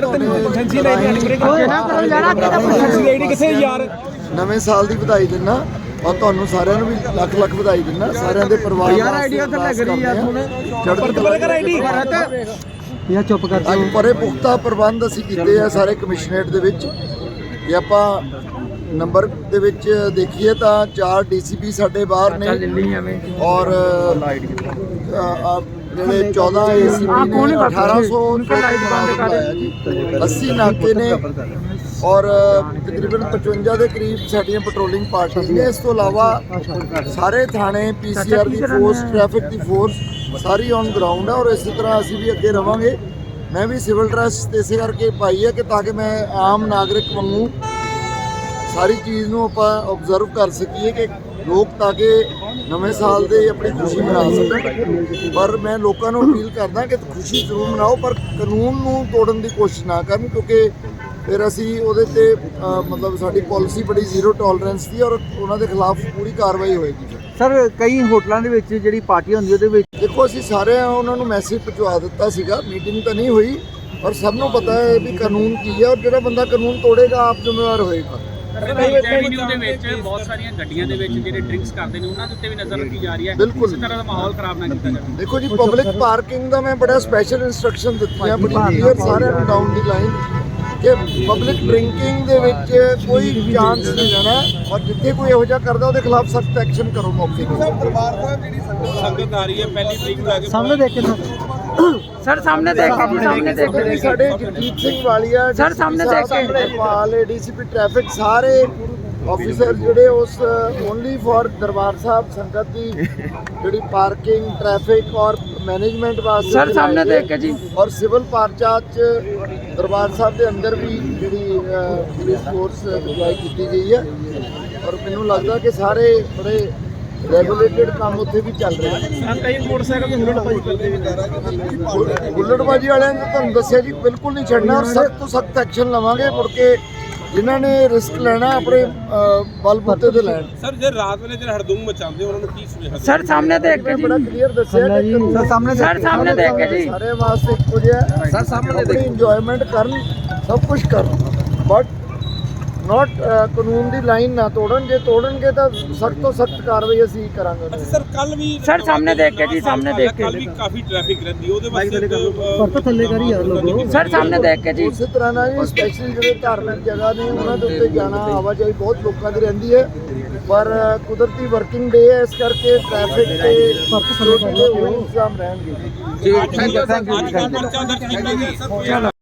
ਯਾਰ ਤੈਨੂੰ fancy line hand brake ਨਾ ਕਰੋ ਯਾਰ ਅੱਗੇ ਤਾਂ ਫੈਂਸੀ ਲਾਈਨ ਕਿੱਥੇ ਯਾਰ? ਨਵੇਂ ਸਾਲ ਦੀ ਵਧਾਈ ਦਿੰਨਾ ਔਰ ਤੁਹਾਨੂੰ ਸਾਰਿਆਂ ਨੂੰ ਵੀ ਲੱਖ ਲੱਖ ਵਧਾਈ ਦਿੰਨਾ ਸਾਰਿਆਂ ਦੇ ਪਰਿਵਾਰ ਯਾਰ ਆਈਡੀਆ ਤਾਂ ਲੱਗ ਰਹੀ ਯਾਰ ਹੁਣ ਚੜ੍ਹਦੀ ਪਰ ਕਲਾ ਕਰ ਆਈਡੀ। ਯਾ ਚੁੱਪ ਕਰ ਅੱਜ ਪਰੇ ਪੁਖਤਾ ਪ੍ਰਬੰਧ ਅਸੀਂ ਕੀਤੇ ਆ ਸਾਰੇ ਕਮਿਸ਼ਨਰੇਟ ਦੇ ਵਿੱਚ। ਜੇ ਆਪਾਂ ਨੰਬਰ ਦੇ ਵਿੱਚ ਦੇਖੀਏ ਤਾਂ ਚਾਰ ਡੀਸੀਪੀ ਸਾਡੇ ਬਾਹਰ ਨੇ। ਔਰ ਜਿਹੜੇ 14 ਏਸੀਪੀ ਨੇ 1800 ਲਾਈਟ ਬੰਦ ਕਰ 80 ਨਾਕੇ ਨੇ। ਔਰ ਤਕਰੀਬਨ 55 ਦੇ ਕਰੀਬ ਸਾਡੀਆਂ ਪੈਟਰੋਲਿੰਗ ਪਾਰਟੀ ਨੇ। ਇਸ ਤੋਂ ਇਲਾਵਾ ਸਾਰੇ ਥਾਣੇ ਪੀਸੀਆਰ ਦੀ ਫੋਰਸ ਟ੍ਰੈਫਿਕ ਦੀ ਫੋਰਸ ਸਾਰੀ ਔਨ ਗਰਾਊਂਡ ਹੈ ਔਰ ਇਸੇ ਤਰ੍ਹਾਂ ਅਸੀਂ ਵੀ ਅੱਗੇ ਰਵਾਂਗੇ। ਮੈਂ ਵੀ ਸਿਵਲ ਡਰੈਸ ਇਸੇ ਕਰਕੇ ਪਾਈ ਹੈ ਕਿ ਤਾਂ ਕਿ ਮੈਂ ਆਮ ਨਾਗਰਿਕ ਵਾਂਗੂ ਸਾਰੀ ਚੀਜ਼ ਨੂੰ ਆਪਾਂ ਆਬਜ਼ਰਵ ਕਰ ਸਕੀਏ ਕਿ ਲੋਕ ਤਾਂ ਕਿ ਨਵੇਂ ਸਾਲ ਦੇ ਆਪਣੀ ਖੁਸ਼ੀ ਮਨਾ ਸਕਣ। ਪਰ ਮੈਂ ਲੋਕਾਂ ਨੂੰ ਅਪੀਲ ਕਰਦਾ ਕਿ ਖੁਸ਼ੀ ਜ਼ਰੂਰ ਮਨਾਓ ਪਰ ਕਾਨੂੰਨ ਨੂੰ ਤੋੜਨ ਦੀ ਕੋਸ਼ਿਸ਼ ਨਾ ਕਰਨ ਕਿਉਂਕਿ ਫਿਰ ਅਸੀਂ ਉਹਦੇ ਤੇ ਮਤਲਬ ਸਾਡੀ ਪਾਲਿਸੀ ਬੜੀ ਜ਼ੀਰੋ ਟੋਲਰੈਂਸ ਦੀ ਔਰ ਉਹਨਾਂ ਦੇ ਖਿਲਾਫ ਪੂਰੀ ਕਾਰਵਾਈ ਹੋਏਗੀ। ਸਰ ਕਈ ਹੋਟਲਾਂ ਦੇ ਵਿੱਚ ਜਿਹੜੀ ਪਾਰਟੀ ਹੁੰਦੀ ਉਹਦੇ ਵਿੱਚ ਦੇਖੋ ਅਸੀਂ ਸਾਰੇ ਉਹਨਾਂ ਨੂੰ ਮੈਸੇਜ ਪਹੁੰਚਾ ਦਿੱਤਾ ਸੀਗਾ। ਮੀਟਿੰਗ ਤਾਂ ਨਹੀਂ ਹੋਈ ਪਰ ਸਭ ਨੂੰ ਪਤਾ ਹੈ ਵੀ ਕਾਨੂੰਨ ਕੀ ਹੈ ਔਰ ਜਿਹੜਾ ਬੰਦਾ ਕਾਨੂੰਨ ਤੋੜੇਗਾ ਆਪ ਜ਼ਿੰਮੇਵਾਰ ਹੋਏਗਾ। ਦੇ ਵਿੱਚ ਬਹੁਤ ਸਾਰੀਆਂ ਗੱਡੀਆਂ ਦੇ ਵਿੱਚ ਜਿਹੜੇ ਡਰਿੰਕਸ ਕਰਦੇ ਨੇ ਉਹਨਾਂ ਦੇ ਉੱਤੇ ਵੀ ਨਜ਼ਰ ਰੱਖੀ ਜਾ ਰਹੀ ਹੈ। ਬਿਲਕੁਲ। ਕਿਸੇ ਤਰ੍ਹਾਂ ਦਾ ਮਾਹੌਲ ਖਰਾਬ ਨਾ ਕੀਤਾ ਜਾਵੇ। ਦੇਖੋ ਜੀ ਪਬਲਿਕ ਪਾਰਕਿੰਗ ਦਾ ਮੈਂ ਬੜਾ ਸਪੈਸ਼ਲ ਇਨਸਟਰਕਸ਼ਨ ਦਿੱਤੀਆਂ ਬੜੀ ਕਲੀਅਰ ਸਾਰਿਆਂ ਨੂੰ ਡਾਊਨ ਦੀ ਲਾਈਨ ਕਿ ਪਬਲਿਕ ਡਰਿੰਕਿੰਗ ਦੇ ਵਿੱਚ ਕੋਈ ਚਾਂਸ ਨਹੀਂ ਲੈਣਾ ਔਰ ਜਿੱਥੇ ਕੋਈ ਇਹੋ ਜਿਹਾ ਕਰਦਾ ਉਹਦੇ ਖਿਲਾਫ ਸਖਤ ਐਕਸ਼ਨ ਕਰੋ ਮੌਕੇ ਤੇ। ਸੰਗਤ ਆ ਰਹੀ ਹੈ ਪਹਿਲੀ ਤਰੀਕ ਨੂੰ ਲੈ ਕੇ ਸਾਹਮਣੇ ਦੇਖ ਕੇ ਸਰ ਸਾਹਮਨੇ ਦੇਖ ਕੇ ਜੀ ਸਾਹਮਣੇ ਦੇਖ ਜੀ ਸਾਡੇ ਜਗਜੀਤ ਸਿੰਘ ਵਾਲੀਆ ਸਰ, ਸਾਹਮਣੇ ਦੇਖ ਕੇ। ਪਾਲ ਡੀਸੀਪੀ ਟ੍ਰੈਫਿਕ ਸਾਰੇ ਆਫੀਸਰ ਜਿਹੜੇ ਉਸ ਓਨਲੀ ਫॉर ਦਰਬਾਰ ਸਾਹਿਬ ਸੰਗਤ ਦੀ ਜਿਹੜੀ ਪਾਰਕਿੰਗ ਟ੍ਰੈਫਿਕ ਔਰ ਮੈਨੇਜਮੈਂਟ ਵਾਸਤੇ ਸਰ, ਸਾਹਮਣੇ ਦੇਖ ਕੇ ਜੀ। ਔਰ ਸਿਵਲ ਪਰਚਾ ਚ ਦਰਬਾਰ ਸਾਹਿਬ ਦੇ ਅੰਦਰ ਵੀ ਜਿਹੜੀ ਪੁਲਿਸ ਫੋਰਸ ਡਿਪਲਾਈ ਕੀਤੀ ਗਈ ਹੈ ਔਰ ਮੈਨੂੰ ਲੱਗਦਾ ਕਿ ਸਾਰੇ ਬੜੇ ਰੈਗੂਲੇਟਡ ਕੰਮ ਉੱਥੇ ਵੀ ਚੱਲ ਰਿਹਾ। ਹੈ ਕਈ ਮੋਟਰਸਾਈਕਲ ਤੇ ਹੁਲੜ ਭਾਈ ਕਰਦੇ ਨੇ। ਬੁੱਲੜਬਾਜੀ ਵਾਲਿਆਂ ਨੇ ਤੁਹਾਨੂੰ ਦੱਸਿਆ ਜੀ ਬਿਲਕੁਲ ਨਹੀਂ ਛੱਡਣਾ ਔਰ ਸਖਤ ਤੋਂ ਸਖਤ ਐਕਸ਼ਨ ਲਵਾਂਗੇ ਮੁੜ ਕੇ ਜਿਨ੍ਹਾਂ ਨੇ ਰਿਸਕ ਲੈਣਾ ਆਪਣੇ ਬਲਬੂਤੇ ਤੇ ਲੈਣ। ਸਰ ਜੇ ਰਾਤ ਵੇਲੇ ਜਿਹੜੇ ਹੜਦੰਗ ਮਚਾਉਂਦੇ ਉਹਨਾਂ ਨੂੰ ਕੀ ਸੁਝਾਅ ਸਰ ਸਾਹਮਣੇ ਦੇਖ ਕੇ ਮੈਂ ਬੜਾ ਕਲੀਅਰ ਦੱਸਿਆ ਕਿ ਸਰ ਸਾਹਮਣੇ ਸਰ ਸਾਹਮਣੇ ਦੇਖ ਕੇ ਜੀ। ਸਾਰੇ ਵਾਸਤੇ ਇੱਕੋ ਜਿਹਾ ਸਰ ਸਾਹਮਣੇ ਦੇਖ ਇੰਜੋਇਮੈਂਟ ਕਰਨ ਸਭ ਕੁਝ ਕਰਨ। ਬਟ ਨਾਟ ਕਾਨੂੰਨ ਦੀ ਲਾਈਨ ਨਾ ਤੋੜਨ ਜੇ ਤੋੜਨਗੇ ਤਾਂ ਸਖਤ ਤੋਂ ਸਖਤ ਕਾਰਵਾਈ ਅਸੀਂ ਕਰਾਂਗੇ। ਸਰ ਕੱਲ ਵੀ ਸਰ, ਸਾਹਮਣੇ ਦੇਖ ਕੇ ਜੀ, ਸਾਹਮਣੇ ਦੇਖ ਕੇ। ਕੱਲ ਵੀ ਕਾਫੀ ਟ੍ਰੈਫਿਕ ਰਹਿੰਦੀ ਉਹਦੇ ਵਾਸਤੇ ਪਰ ਤਾਂ ਥੱਲੇ ਕਰੀ ਯਾਰ ਲੋਗੋ। ਸਰ ਸਾਹਮਣੇ ਦੇਖ ਕੇ ਜੀ। ਉਸੇ ਤਰ੍ਹਾਂ ਨਾਲ ਜੀ ਸਪੈਸ਼ਲੀ ਜਿਹੜੇ ਧਾਰਮਿਕ ਜਗ੍ਹਾ ਨੇ ਉਹਨਾਂ ਦੇ ਉੱਤੇ ਜਾਣਾ ਆਵਾਜਾਈ ਬਹੁਤ ਲੋਕਾਂ ਦੀ ਰਹਿੰਦੀ ਹੈ। ਪਰ ਕੁਦਰਤੀ ਵਰਕਿੰਗ ਡੇ ਹੈ ਇਸ ਕਰਕੇ ਟ੍ਰੈਫਿਕ ਤੇ security ਦੇ ਹੋਰ ਇੰਤਜ਼ਾਮ ਰਹਿਣਗੇ। ਪਰਚਾ ਦਰਜ ਕੀਤਾ ਗਿਆ ਸਰ ਕੋਈ